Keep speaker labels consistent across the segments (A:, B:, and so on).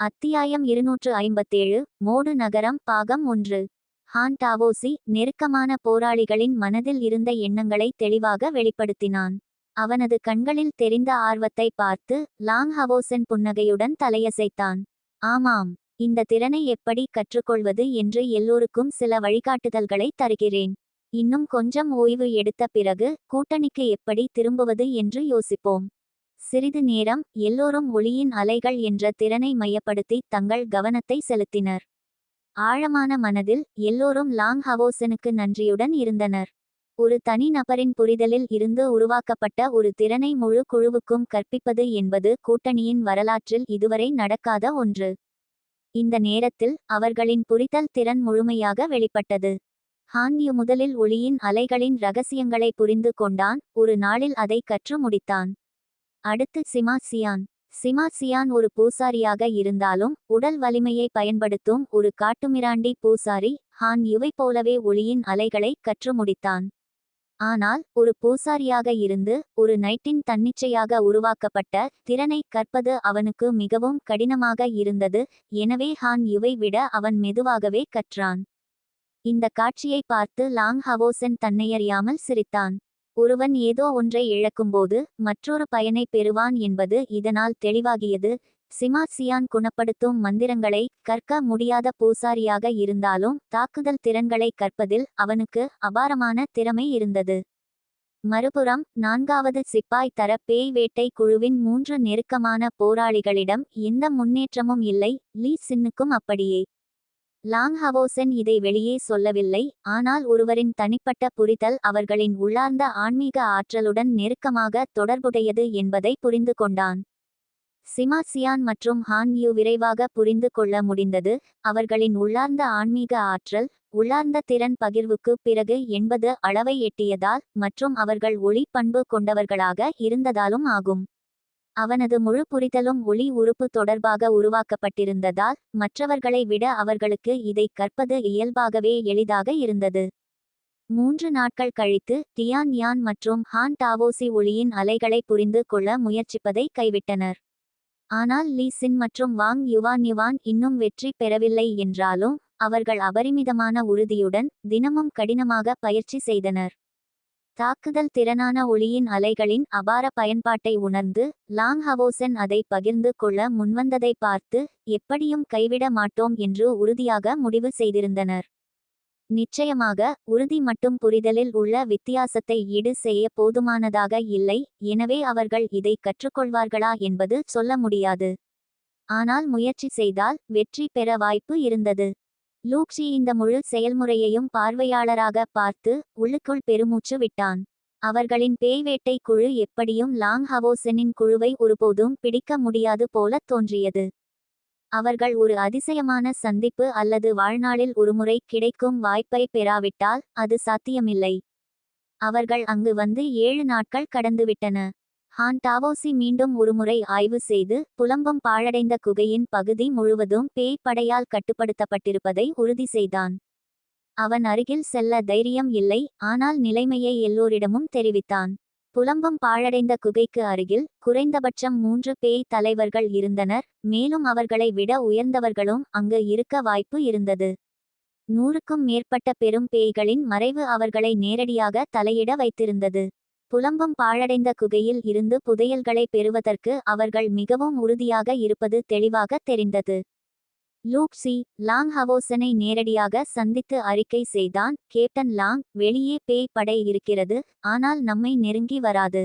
A: அத்தியாயம் இருநூற்று ஐம்பத்தேழு மோடு நகரம் பாகம் ஒன்று. ஹான் டாவோசி நெருக்கமான போராளிகளின் மனதில் இருந்த எண்ணங்களை தெளிவாக வெளிப்படுத்தினான். அவனது கண்களில் தெரிந்த ஆர்வத்தை பார்த்து லாங் ஹவோசன் புன்னகையுடன் தலையசைத்தான். ஆமாம் இந்த திறனை எப்படி கற்றுக்கொள்வது என்று எல்லோருக்கும் சில வழிகாட்டுதல்களை தருகிறேன். இன்னும் கொஞ்சம் ஓய்வு எடுத்த பிறகு கூட்டணிக்கு எப்படி திரும்புவது என்று யோசிப்போம். சிறிது நேரம் எல்லோரும் ஒளியின் அலைகள் என்ற திறனை மையப்படுத்தி தங்கள் கவனத்தை செலுத்தினர். ஆழமான மனதில் எல்லோரும் லாங் ஹவோசனுக்கு நன்றியுடன் இருந்தனர். ஒரு தனிநபரின் புரிதலில் இருந்து உருவாக்கப்பட்ட ஒரு திறனை முழு குழுவுக்கும் கற்பிப்பது என்பது கூட்டணியின் வரலாற்றில் இதுவரை நடக்காத ஒன்று. இந்த நேரத்தில் அவர்களின் புரிதல் திறன் முழுமையாக வெளிப்பட்டது. ஹான்யு முதலில் ஒளியின் அலைகளின் ரகசியங்களை புரிந்து கொண்டான் ஒரு நாளில் அதை கற்று முடித்தான். அடுத்து சிமா சியான். சிமா சியான் ஒரு பூசாரியாக இருந்தாலும் உடல் வலிமையை பயன்படுத்தும் ஒரு காட்டுமிராண்டி பூசாரி ஹான் யுவை போலவே ஒளியின் அலைகளை கற்று முடித்தான். ஆனால் ஒரு பூசாரியாக இருந்து ஒரு நைட்டின் தன்னிச்சையாக உருவாக்கப்பட்ட திறனை கற்பது அவனுக்கு மிகவும் கடினமாக இருந்தது எனவே ஹான் யுவை விட அவன் மெதுவாகவே கற்றான். இந்த காட்சியை பார்த்து லாங் ஹவோசன் தன்னையறியாமல் சிரித்தான். ஒருவன் ஏதோ ஒன்றை இழக்கும்போது மற்றொரு பயனை பெறுவான் என்பது இதனால் தெளிவாகியது. சிமாசியான் குணப்படுத்தும் மந்திரங்களை கற்க முடியாத பூசாரியாக இருந்தாலும் தாக்குதல் திறன்களை கற்பதில் அவனுக்கு அபாரமான திறமை இருந்தது. மறுபுறம் நான்காவது சிப்பாய் தர பேய் வேட்டை குழுவின் மூன்று நெருக்கமான போராளிகளிடம் எந்த முன்னேற்றமும் இல்லை. லீ சின்னுக்கும் அப்படியே. லாங் ஹவோசன் இதை வெளியே சொல்லவில்லை ஆனால் ஒருவரின் தனிப்பட்ட புரிதல் அவர்களின் உள்ளார்ந்த ஆன்மீக ஆற்றலுடன் நெருக்கமாக தொடர்புடையது என்பதை புரிந்து கொண்டான். சிமாசியான் மற்றும் ஹான் யூ விரைவாக புரிந்து கொள்ள முடிந்தது அவர்களின் உள்ளார்ந்த ஆன்மீக ஆற்றல் உள்ளார்ந்த திறன் பகிர்வுக்கு பிறகு எண்பது அளவை எட்டியதால் மற்றும் அவர்கள் ஒளி பண்பு கொண்டவர்களாக இருந்ததாலும் ஆகும். அவனது முழு புரிதலும் ஒளி உறுப்பு தொடர்பாக உருவாக்கப்பட்டிருந்ததால் மற்றவர்களை விட அவர்களுக்கு இதை கற்பது இயல்பாகவே எளிதாக இருந்தது. மூன்று நாட்கள் கழித்து டியான் யான் மற்றும் ஹான் டாவோசி ஒளியின் அலைகளை புரிந்து கொள்ள முயற்சிப்பதை கைவிட்டனர். ஆனால் லீ சின் மற்றும் வாங் யுவான் யுவான் இன்னும் வெற்றி பெறவில்லை என்றாலும் அவர்கள் அபரிமிதமான உறுதியுடன் தினமும் கடினமாக பயிற்சி செய்தனர். தாக்குதல் திறனான ஒளியின் அலைகளின் அபார பயன்பாட்டை உணர்ந்து லாங் ஹவோசன் அதை பகிர்ந்து கொள்ள முன்வந்ததை பார்த்து எப்படியும் கைவிட மாட்டோம் என்று உறுதியாக முடிவு செய்திருந்தனர். நிச்சயமாக உறுதி மட்டும் புரிதலில் உள்ள வித்தியாசத்தை ஈடு செய்ய போதுமானதாக இல்லை எனவே அவர்கள் இதை கற்றுக்கொள்வார்களா என்பது சொல்ல முடியாது. ஆனால் முயற்சி செய்தால் வெற்றி பெற வாய்ப்பு இருந்தது. லூக்ஷி இந்த முழு செயல்முறையையும் பார்வையாளராக பார்த்து உள்ளுக்குள் பெருமூச்சு விட்டான். அவர்களின் பேய்வேட்டை குழு எப்படியும் லாங் ஹவோசனின் குழுவை ஒருபோதும் பிடிக்க முடியாது போல தோன்றியது. அவர்கள் ஒரு அதிசயமான சந்திப்பு அல்லது வாழ்நாளில் ஒருமுறை கிடைக்கும் வாய்ப்பை பெறாவிட்டால் அது சாத்தியமில்லை. அவர்கள் அங்கு வந்து ஏழு நாட்கள் கடந்துவிட்டன. ஹான் டாவோசி மீண்டும் ஒருமுறை ஆய்வு செய்து புலம்பும் பாழடைந்த குகையின் பகுதி முழுவதும் பேய் படையால் கட்டுப்படுத்தப்பட்டிருப்பதை உறுதி செய்தான். அவன் அருகில் செல்ல தைரியம் இல்லை ஆனால் நிலைமையை எல்லோரிடமும் தெரிவித்தான். புலம்பும் பாழடைந்த குகைக்கு அருகில் குறைந்தபட்சம் மூன்று பேய் தலைவர்கள் இருந்தனர் மேலும் அவர்களை விட உயர்ந்தவர்களும் அங்கு இருக்க வாய்ப்பு இருந்தது. நூறுக்கும் மேற்பட்ட பெரும் பேய்களின் மறைவு அவர்களை நேரடியாக தலையிட வைத்திருந்தது. புலம்பும் பாழடைந்த குகையில் இருந்து புதையல்களை பெறுவதற்கு அவர்கள் மிகவும் உறுதியாக இருப்பது தெளிவாக தெரிந்தது. லூக்ஸி லாங் ஹவோசனை நேரடியாக சந்தித்து அறிக்கை செய்தான் கேப்டன் லாங் வெளியே பேய் படை இருக்கிறது ஆனால் நம்மை நெருங்கி வராது.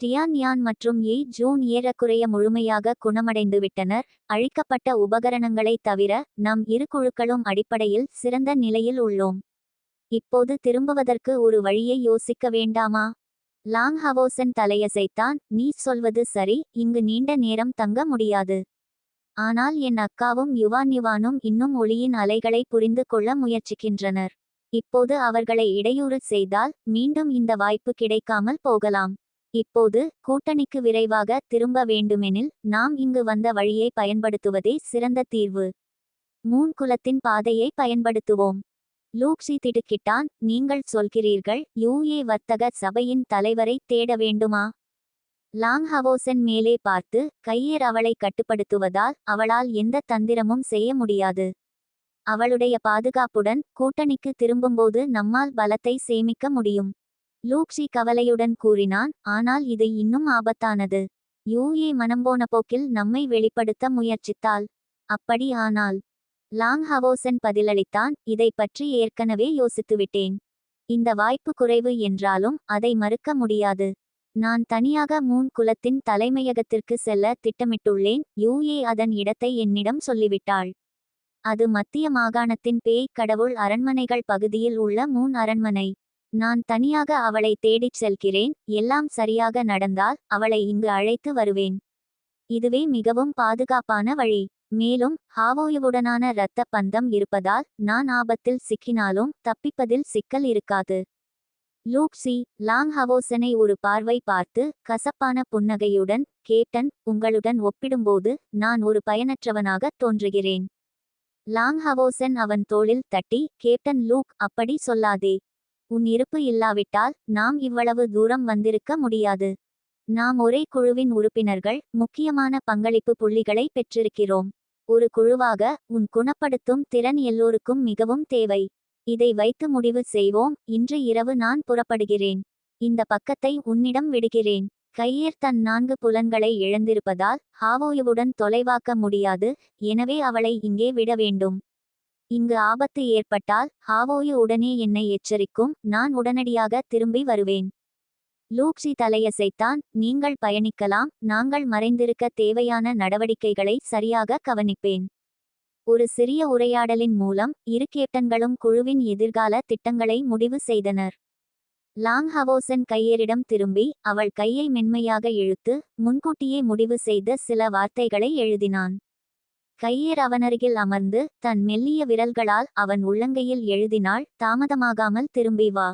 A: டியான் யான் மற்றும் ஏ. ஜூன் ஏறக்குறைய முழுமையாக குணமடைந்துவிட்டனர் அழிக்கப்பட்ட உபகரணங்களை தவிர நம் இரு குழுக்களும் அடிப்படையில் சிறந்த நிலையில் உள்ளோம். இப்போது திரும்புவதற்கு ஒரு வழியை யோசிக்க வேண்டாமா? லாங் ஹவோசன் தலையசைத்தான் நீ சொல்வது சரி இங்கு நீண்ட நேரம் தங்க முடியாது. ஆனால் என் அக்காவும் யுவான் யுவானும் இன்னும் ஒளியின் அலைகளை புரிந்து கொள்ள முயற்சிக்கின்றனர். இப்போது அவர்களை இடையூறு செய்தால் மீண்டும் இந்த வாய்ப்பு கிடைக்காமல் போகலாம். இப்போது கூட்டணிக்கு விரைவாக திரும்ப வேண்டுமெனில் நாம் இங்கு வந்த வழியை பயன்படுத்துவதே சிறந்த தீர்வு. மூன் குலத்தின் பாதையை பயன்படுத்துவோம். லூக்ஸி திடுக்கிட்டான். நீங்கள் சொல்கிறீர்கள் யூஏ வர்த்தக சபையின் தலைவரை தேட வேண்டுமா? லாங் ஹவோசென் மேலே பார்த்து கையேர் அவளை கட்டுப்படுத்துவதால் அவளால் எந்த தந்திரமும் செய்ய முடியாது. அவளுடைய பாதுகாப்புடன் கூட்டணிக்கு திரும்பும்போது நம்மால் பலத்தை சேமிக்க முடியும். லூக்ஷி கவலையுடன் கூறினான் ஆனால் இது இன்னும் ஆபத்தானது. யூஏ மனம்போன போக்கில் நம்மை வெளிப்படுத்த முயற்சித்தாள். அப்படி ஆனால் லாங் ஹவோசன் பதிலளித்தான் இதை பற்றி ஏற்கனவே யோசித்துவிட்டேன். இந்த வாய்ப்பு குறைவு என்றாலும் அதை மறுக்க முடியாது. நான் தனியாக மூன் குலத்தின் தலைமையகத்திற்கு செல்ல திட்டமிட்டுள்ளேன் யூஏ அதன் இடத்தை என்னிடம் சொல்லிவிட்டாள். அது மத்திய மாகாணத்தின் பேய் கடவுள் அரண்மனைகள் பகுதியில் உள்ள மூன் அரண்மனை. நான் தனியாக அவளை தேடிச் செல்கிறேன் எல்லாம் சரியாக நடந்தால் அவளை இங்கு அழைத்து வருவேன். இதுவே மிகவும் பாதுகாப்பான வழி. மேலும் ஹாவோயுவுடனான இரத்த பந்தம் இருப்பதால் நான் ஆபத்தில் சிக்கினாலும் தப்பிப்பதில் சிக்கல் இருக்காது. லூக்ஸி லாங் ஹவோசனை ஒரு பார்வை பார்த்து கசப்பான புன்னகையுடன் கேப்டன் உங்களுடன் ஒப்பிடும்போது நான் ஒரு பயனற்றவனாக தோன்றுகிறேன். லாங் ஹவோசன் அவன் தோளில் தட்டி கேப்டன் லூக் அப்படி சொல்லாதே. உன் இருப்பு இல்லாவிட்டால் நாம் இவ்வளவு தூரம் வந்திருக்க முடியாது. நாம் ஒரே குழுவின் உறுப்பினர்கள் முக்கியமான பங்களிப்பு புள்ளிகளை பெற்றிருக்கிறோம். ஒரு குழுவாக உன் குணப்படுத்தும் திறன் எல்லோருக்கும் மிகவும் தேவை. இதை வைத்து முடிவு செய்வோம். இன்று இரவு நான் புறப்படுகிறேன். இந்த பக்கத்தை உன்னிடம் விடுகிறேன். கையர் தன் நான்கு புலன்களை இழந்திருப்பதால் ஹாவோயுவுடன் தொலைவாக்க முடியாது. எனவே அவளை இங்கே விட வேண்டும். இங்கு ஆபத்து ஏற்பட்டால் ஹாவோயு உடனே என்னை எச்சரிக்கும். நான் உடனடியாக திரும்பி வருவேன். லூக்ஸி தலையசைத்தான் நீங்கள் பயணிக்கலாம் நாங்கள் மறைந்திருக்க தேவையான நடவடிக்கைகளை சரியாக கவனிப்பேன். ஒரு சிறிய உரையாடலின் மூலம் இரு கேப்டன்களும் குழுவின் எதிர்கால திட்டங்களை முடிவு செய்தனர். லாங் ஹவோசன் கையேரிடம் திரும்பி அவள் கையை மென்மையாக இழுத்து முன்கூட்டியே முடிவு செய்த சில வார்த்தைகளை எழுதினான். கையேர் அவனருகில் அமர்ந்து தன் மெல்லிய விரல்களால் அவன் உள்ளங்கையில் எழுதினாள் தாமதமாகாமல் திரும்பி வா.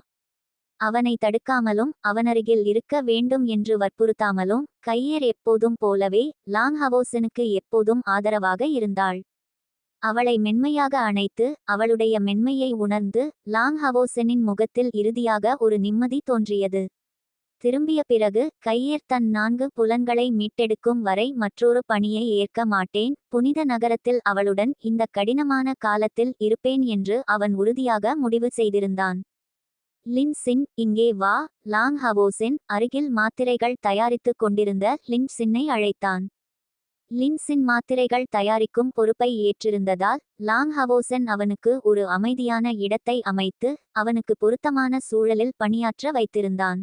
A: அவனை தடுக்காமலும் அவனருகில் இருக்க வேண்டும் என்று வற்புறுத்தாமலும் கையேர் எப்போதும் போலவே லாங்ஹவோசனுக்கு எப்போதும் ஆதரவாக இருந்தாள். அவளை மென்மையாக அணைத்து அவளுடைய மென்மையை உணர்ந்து லாங் ஹவோசனின் முகத்தில் இறுதியாக ஒரு நிம்மதி தோன்றியது. திரும்பிய பிறகு கையேர் தன் நான்கு புலன்களை மீட்டெடுக்கும் வரை மற்றொரு பணியை ஏற்க மாட்டேன். புனித நகரத்தில் அவளுடன் இந்த கடினமான காலத்தில் இருப்பேன் என்று அவன் உறுதியாக முடிவு செய்திருந்தான். லின்சின் இங்கே வா. லாங் ஹவோசின் அருகில் மாத்திரைகள் தயாரித்துக் கொண்டிருந்த லின்சின்னை அழைத்தான். லின்சின் மாத்திரைகள் தயாரிக்கும் பொறுப்பை ஏற்றிருந்ததால் லாங் ஹவோசன் அவனுக்கு ஒரு அமைதியான இடத்தை அமைத்து அவனுக்கு பொருத்தமான சூழலில் பணியாற்ற வைத்திருந்தான்.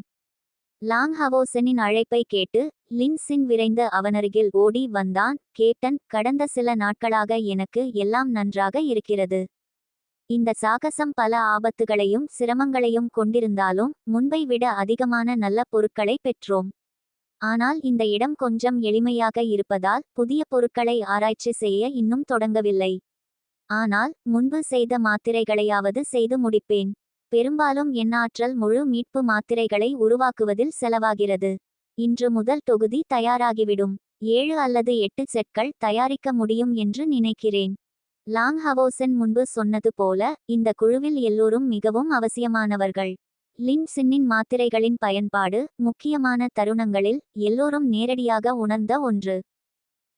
A: லாங் ஹவோசனின் அழைப்பை கேட்டு லின்சின் விரைந்து அவனருகில் ஓடி வந்தான். கேப்டன் கடந்த சில நாட்களாக எனக்கு எல்லாம் நன்றாக இருக்கிறது. இந்த சாகசம் பல ஆபத்துகளையும் சிரமங்களையும் கொண்டிருந்தாலும் முன்பை விட அதிகமான நல்ல பொருட்களை பெற்றோம். ஆனால் இந்த இடம் கொஞ்சம் எளிமையாக இருப்பதால் புதிய பொருட்களை ஆராய்ச்சி செய்ய இன்னும் தொடங்கவில்லை. ஆனால் முன்பு செய்த மாத்திரைகளையாவது செய்து முடிப்பேன். பெரும்பாலும் என் ஆற்றல் முழு மீட்பு மாத்திரைகளை உருவாக்குவதில் செலவாகிறது. இன்று முதல் தொகுதி தயாராகிவிடும். ஏழு அல்லது எட்டு செட்கள் தயாரிக்க முடியும் என்று நினைக்கிறேன். லாங் ஹவோசன் முன்பு சொன்னது போல இந்த குழுவில் எல்லோரும் மிகவும் அவசியமானவர்கள். லின் சின்னின் மாத்திரைகளின் பயன்பாடு முக்கியமான தருணங்களில் எல்லோரும் நேரடியாக உணர்ந்த ஒன்று.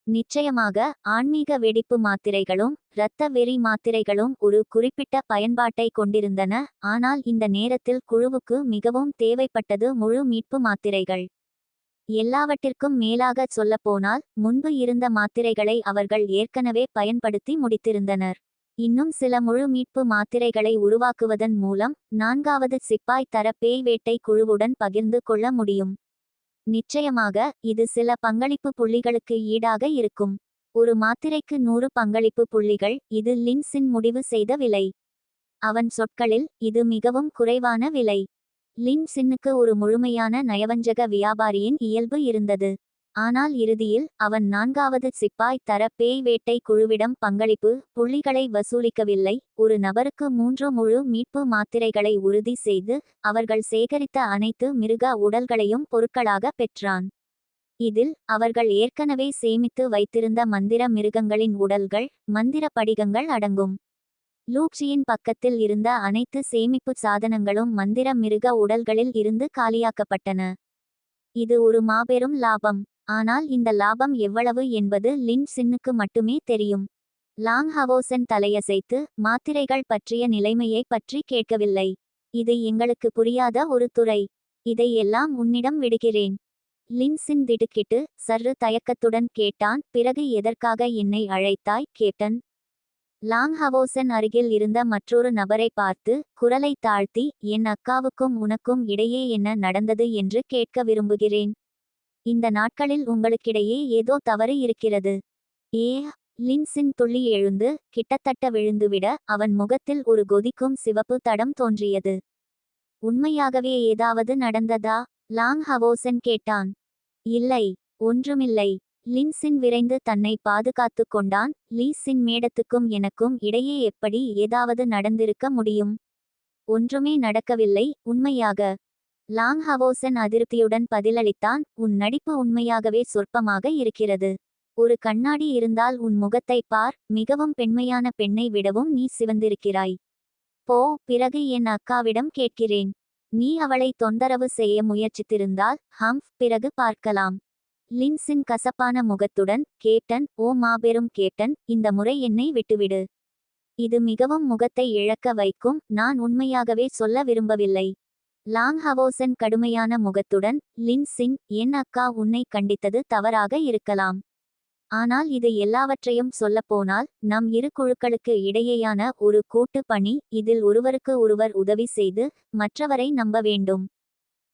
A: நிச்சயமாக ஆன்மீக வெடிப்பு மாத்திரைகளும் இரத்த வெறி மாத்திரைகளும் ஒரு குறிப்பிட்ட பயன்பாட்டை கொண்டிருந்தன ஆனால் இந்த நேரத்தில் குழுவுக்கு மிகவும் தேவைப்பட்டது முழு மீட்பு மாத்திரைகள். எல்லாவற்றிற்கும் மேலாக சொல்லப்போனால் முன்பு இருந்த மாத்திரைகளை அவர்கள் ஏற்கனவே பயன்படுத்தி முடித்திருந்தனர். இன்னும் சில முழு மீட்பு மாத்திரைகளை உருவாக்குவதன் மூலம் நான்காவது சிப்பாய் தர பேய் வேட்டை குழுவுடன் பகிர்ந்து கொள்ள முடியும். நிச்சயமாக இது சில பங்களிப்பு புள்ளிகளுக்கு ஈடாக இருக்கும். ஒரு மாத்திரைக்கு நூறு பங்களிப்பு புள்ளிகள் இது லின்ஸின் முடிவு செய்த விலை. அவன் சொற்களில் இது மிகவும் குறைவான விலை. லின் சின்னுக்கு ஒரு முழுமையான நயவஞ்சக வியாபாரியின் இயல்பு இருந்தது. ஆனால் இறுதியில் அவன் நான்காவது சிப்பாய் தர பேய் வேட்டை குழுவிடம் பங்களிப்பு புள்ளிகளை வசூலிக்கவில்லை. ஒரு நபருக்கு மூன்று முழு மீட்பு மாத்திரைகளை உறுதி செய்து அவர்கள் சேகரித்த அனைத்து மிருக உடல்களையும் பொருட்களாக பெற்றான். இதில் அவர்கள் ஏற்கனவே சேமித்து வைத்திருந்த மந்திர மிருகங்களின் உடல்கள் மந்திர படிகங்கள் அடங்கும். லூக்ஷியின் பக்கத்தில் இருந்த அனைத்து சேமிப்பு சாதனங்களும் மந்திர மிருக உடல்களில் இருந்து காலியாக்கப்பட்டன. இது ஒரு மாபெரும் லாபம். ஆனால் இந்த லாபம் எவ்வளவு என்பது லின் சின்னுக்கு மட்டுமே தெரியும். லாங் ஹவோசன் தலையசைத்து மாத்திரைகள் பற்றிய நிலைமையை பற்றி கேட்கவில்லை. இது எங்களுக்கு புரியாத ஒரு துறை. இதை எல்லாம் உன்னிடம் விடுகிறேன். லின்சின் திடுக்கிட்டு சற்று தயக்கத்துடன் கேட்டான். பிறகு எதற்காக என்னை அழைத்தாய்? கேப்டன் லாங் ஹவோசன் அருகில் இருந்த மற்றொரு நபரை பார்த்து குரலை தாழ்த்தி என் அக்காவுக்கும் உனக்கும் இடையே என்ன நடந்தது என்று கேட்க விரும்புகிறேன். இந்த நாட்களில் உங்களுக்கிடையே ஏதோ தவறு இருக்கிறது. ஏ. லின்சின் துள்ளி எழுந்து கிட்டத்தட்ட விழுந்துவிட அவன் முகத்தில் ஒரு கொதிக்கும் சிவப்பு தடம் தோன்றியது. உண்மையாகவே ஏதாவது நடந்ததா? லாங் ஹவோசன் கேட்டான். இல்லை ஒன்றுமில்லை. லின்சின் விரைந்து தன்னை பாதுகாத்து கொண்டான். லீஸின் மேடத்துக்கும் எனக்கும் இடையே எப்படி ஏதாவது நடந்திருக்க முடியும்? ஒன்றுமே நடக்கவில்லை. உண்மையாக. லாங் ஹவோசன் அதிருப்தியுடன் பதிலளித்தான். உன் நடிப்பு உண்மையாகவே சொற்பமாக இருக்கிறது. ஒரு கண்ணாடி இருந்தால் உன் முகத்தை பார். மிகவும் பெண்மையான பெண்ணை விடவும் நீ சிவந்திருக்கிறாய். போ. பிறகு என் அக்காவிடம் கேட்கிறேன். நீ அவளை தொந்தரவு செய்ய முயற்சித்திருந்தால். ஹம்ப் பிறகு பார்க்கலாம். லின்சின் கசப்பான முகத்துடன் கேப்டன் ஓ மாபெரும் கேப்டன் இந்த முறை என்னை விட்டுவிடு. இது மிகவும் முகத்தை இழக்க வைக்கும் நான் உண்மையாகவே சொல்ல விரும்பவில்லை. லாங் ஹவோசன் கடுமையான முகத்துடன் லின்சின் என் அக்கா உன்னை கண்டித்தது தவறாக இருக்கலாம். ஆனால் இது எல்லாவற்றையும் சொல்லப்போனால் நம் இரு குழுக்களுக்கு இடையேயான ஒரு கூட்டு பணி இதில் ஒருவருக்கு ஒருவர் உதவி செய்து மற்றவரை நம்ப வேண்டும்.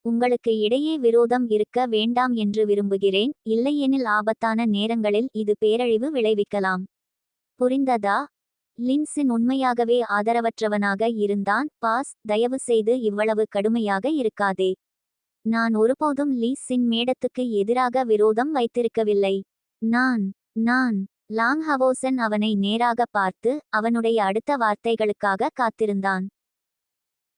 A: உங்களுக்கு இடையே விரோதம் இருக்க வேண்டாம் என்று விரும்புகிறேன் இல்லையெனில் ஆபத்தான நேரங்களில் இது பேரழிவு விளைவிக்கலாம். புரிந்ததா? லின்சின் உண்மையாகவே ஆதரவற்றவனாக இருந்தான் பாஸ் தயவு செய்து இவ்வளவு கடுமையாக இருக்காதே. நான் ஒருபோதும் லீஸின் மேடத்துக்கு எதிராக விரோதம் வைத்திருக்கவில்லை. நான் நான் லாங் ஹவோசன் அவனை நேராக பார்த்து அவனுடைய அடுத்த வார்த்தைகளுக்காக காத்திருந்தான்.